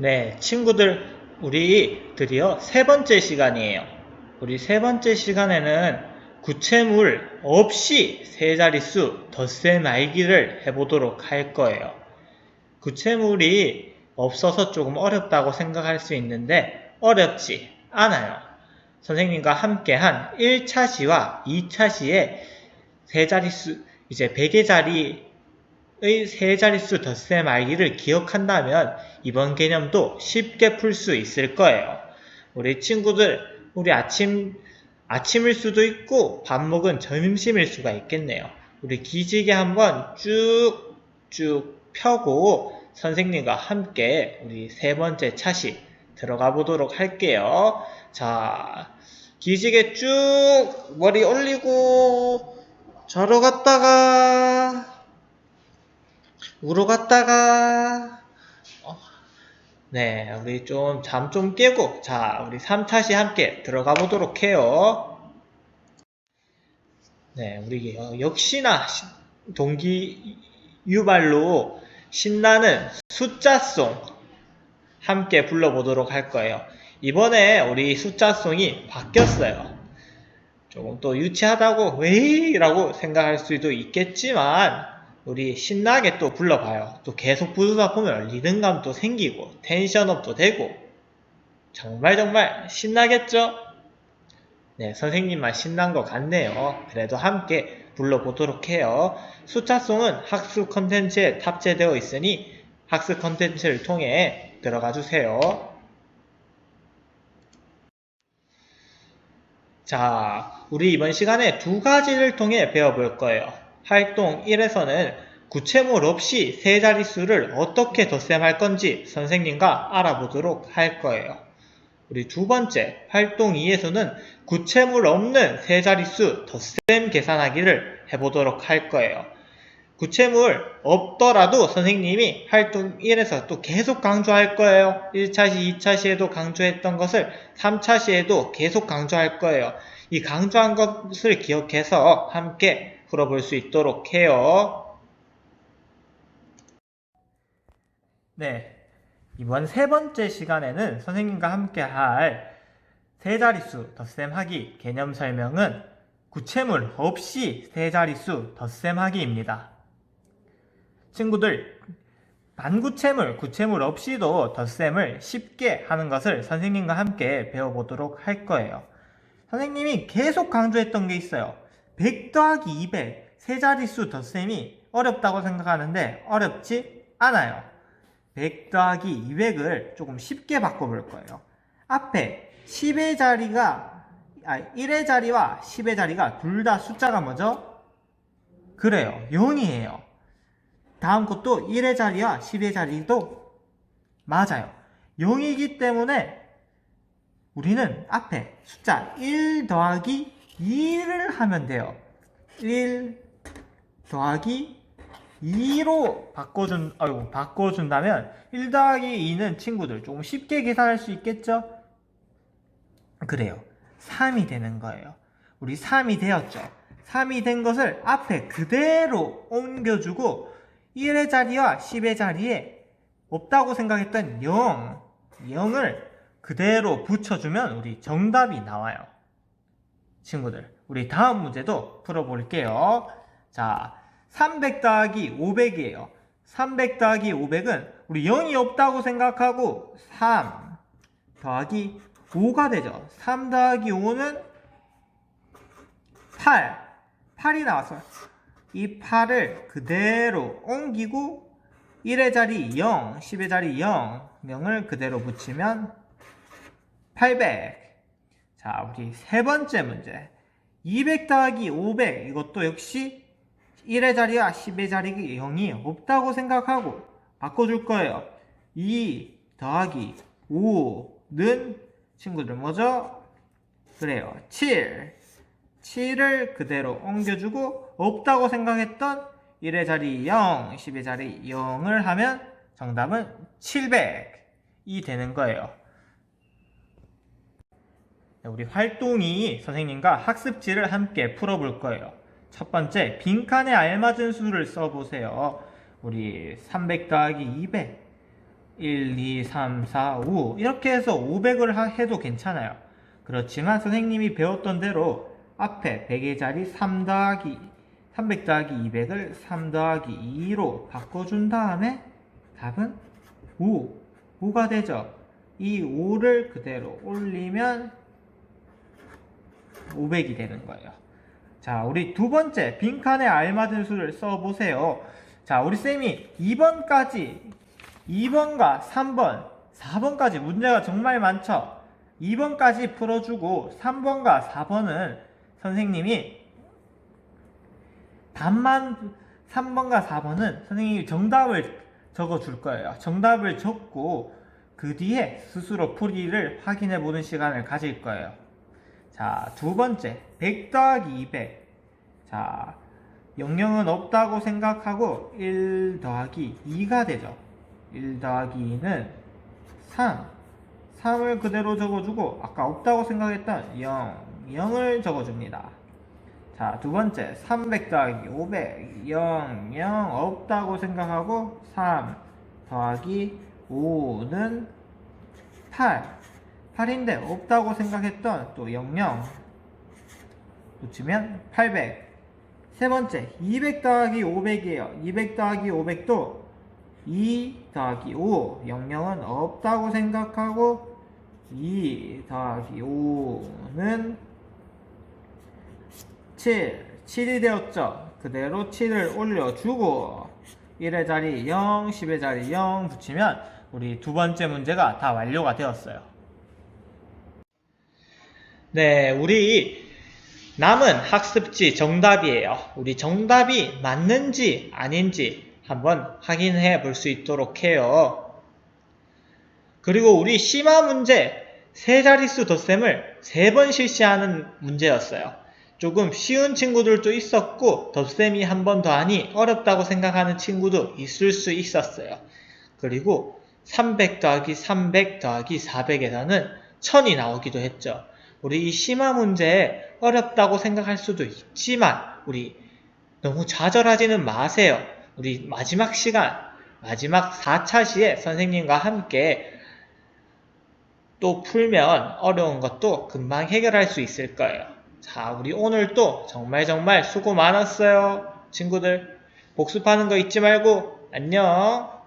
네, 친구들, 우리 드디어 세 번째 시간이에요. 우리 세 번째 시간에는 구체물 없이 세 자릿수 덧셈 알기를 해보도록 할 거예요. 구체물이 없어서 조금 어렵다고 생각할 수 있는데 어렵지 않아요. 선생님과 함께한 1차 시와 2차 시에 세 자릿수, 이제 100의 자리 의세 자릿수 덧셈 알기를 기억한다면 이번 개념도 쉽게 풀 수 있을 거예요. 우리 친구들, 우리 아침, 아침일 수도 있고 밥 먹은 점심일 수가 있겠네요. 우리 기지개 한번 쭉 쭉 펴고 선생님과 함께 우리 세 번째 차시 들어가 보도록 할게요. 자, 기지개 쭉 머리 올리고 저러 갔다가 우러 갔다가 어, 네, 우리 좀 잠 좀 깨고 자, 우리 3차 시 함께 들어가 보도록 해요. 네, 우리 어, 역시나 시- 동기 유발로 신나는 숫자송 함께 불러보도록 할 거예요. 이번에 우리 숫자송이 바뀌었어요. 조금 또 유치하다고 왜이라고 생각할 수도 있겠지만 우리 신나게 또 불러봐요. 또 계속 부르다 보면 리듬감도 생기고 텐션업도 되고 정말 정말 신나겠죠? 네, 선생님만 신난 것 같네요. 그래도 함께 불러보도록 해요. 숫자송은 학습 컨텐츠에 탑재되어 있으니 학습 컨텐츠를 통해 들어가 주세요. 자, 우리 이번 시간에 두 가지를 통해 배워볼 거예요. 활동 1에서는 구체물 없이 세 자릿수를 어떻게 덧셈할 건지 선생님과 알아보도록 할 거예요. 우리 두 번째, 활동 2에서는 구체물 없는 세 자릿수 덧셈 계산하기를 해보도록 할 거예요. 구체물 없더라도 선생님이 활동 1에서 또 계속 강조할 거예요. 1차시, 2차시에도 강조했던 것을 3차시에도 계속 강조할 거예요. 이 강조한 것을 기억해서 함께 풀어볼 수 있도록 해요. 네. 이번 세 번째 시간에는 선생님과 함께 할 세 자릿수 덧셈하기 개념 설명은 구체물 없이 세 자릿수 덧셈하기입니다. 친구들, 반구체물, 구체물 없이도 덧셈을 쉽게 하는 것을 선생님과 함께 배워보도록 할 거예요. 선생님이 계속 강조했던 게 있어요. 100 더하기 200, 세 자릿수 덧셈이 어렵다고 생각하는데 어렵지 않아요. 100 더하기 200을 조금 쉽게 바꿔볼 거예요. 앞에 10의 자리가, 아, 1의 자리와 10의 자리가 둘 다 숫자가 뭐죠? 그래요. 0이에요. 다음 것도 1의 자리와 10의 자리도 맞아요. 0이기 때문에 우리는 앞에 숫자 1 더하기 2를 하면 돼요. 1 더하기 2로 바꿔준, 아이고, 바꿔준다면 1 더하기 2는 친구들 조금 쉽게 계산할 수 있겠죠? 그래요. 3이 되는 거예요. 우리 3이 되었죠. 3이 된 것을 앞에 그대로 옮겨주고 1의 자리와 10의 자리에 없다고 생각했던 0, 0을 그대로 붙여주면 우리 정답이 나와요. 친구들, 우리 다음 문제도 풀어볼게요. 자, 300 더하기 500이에요. 300 더하기 500은 우리 0이 없다고 생각하고 3 더하기 5가 되죠. 3 더하기 5는 8. 8이 나왔어요. 이 8을 그대로 옮기고 1의 자리 0, 10의 자리 0, 0을 그대로 붙이면 800. 자, 우리 세 번째 문제. 200 더하기 500. 이것도 역시 1의 자리와 10의 자리 0이 없다고 생각하고 바꿔줄 거예요. 2 더하기 5는 친구들 뭐죠? 그래요. 7. 7을 그대로 옮겨주고 없다고 생각했던 1의 자리 0, 10의 자리 0을 하면 정답은 700이 되는 거예요. 네, 우리 활동이 선생님과 학습지를 함께 풀어볼 거예요. 첫 번째, 빈칸에 알맞은 수를 써보세요. 우리 300 더하기 200. 1, 2, 3, 4, 5 이렇게 해서 500을 해도 괜찮아요. 그렇지만 선생님이 배웠던 대로 앞에 100의 자리 3 더하기 300 더하기 200을 3 더하기 2로 바꿔준 다음에 답은 5, 5가 되죠. 이 5를 그대로 올리면 500이 되는 거예요. 자, 우리 두 번째 빈칸에 알맞은 수를 써보세요. 자, 우리 쌤이 2번까지 2번과 3번, 4번까지 문제가 정말 많죠. 2번까지 풀어주고 3번과 4번은 선생님이 답만 3번과 4번은 선생님이 정답을 적어 줄 거예요. 정답을 적고 그 뒤에 스스로 풀이를 확인해 보는 시간을 가질 거예요. 자, 두 번째, 100 더하기 200. 자, 영영은 없다고 생각하고 1 더하기 2가 되죠. 1 더하기 2는 3. 3을 그대로 적어주고 아까 없다고 생각했던 0, 0을 적어줍니다. 자, 두 번째, 300 더하기 500, 0, 0 없다고 생각하고 3 더하기 5는 8. 8인데 없다고 생각했던 또 00 붙이면 800. 세 번째, 200 더하기 500이에요. 200 더하기 500도 2 더하기 5, 00은 없다고 생각하고 2 더하기 5는 7, 7이 되었죠. 그대로 7을 올려주고 1의 자리 0, 10의 자리 0 붙이면 우리 두 번째 문제가 다 완료가 되었어요. 네, 우리 남은 학습지 정답이에요. 우리 정답이 맞는지 아닌지 한번 확인해 볼 수 있도록 해요. 그리고 우리 심화 문제 세 자릿수 덧셈을 세 번 실시하는 문제였어요. 조금 쉬운 친구들도 있었고 덧셈이 한 번 더 하니 어렵다고 생각하는 친구도 있을 수 있었어요. 그리고 300 더하기 300 더하기 400에서는 1000이 나오기도 했죠. 우리 이 심화 문제에 어렵다고 생각할 수도 있지만 우리 너무 좌절하지는 마세요. 우리 마지막 시간, 마지막 4차 시에 선생님과 함께 또 풀면 어려운 것도 금방 해결할 수 있을 거예요. 자, 우리 오늘 또 정말 정말 수고 많았어요. 친구들, 복습하는 거 잊지 말고, 안녕!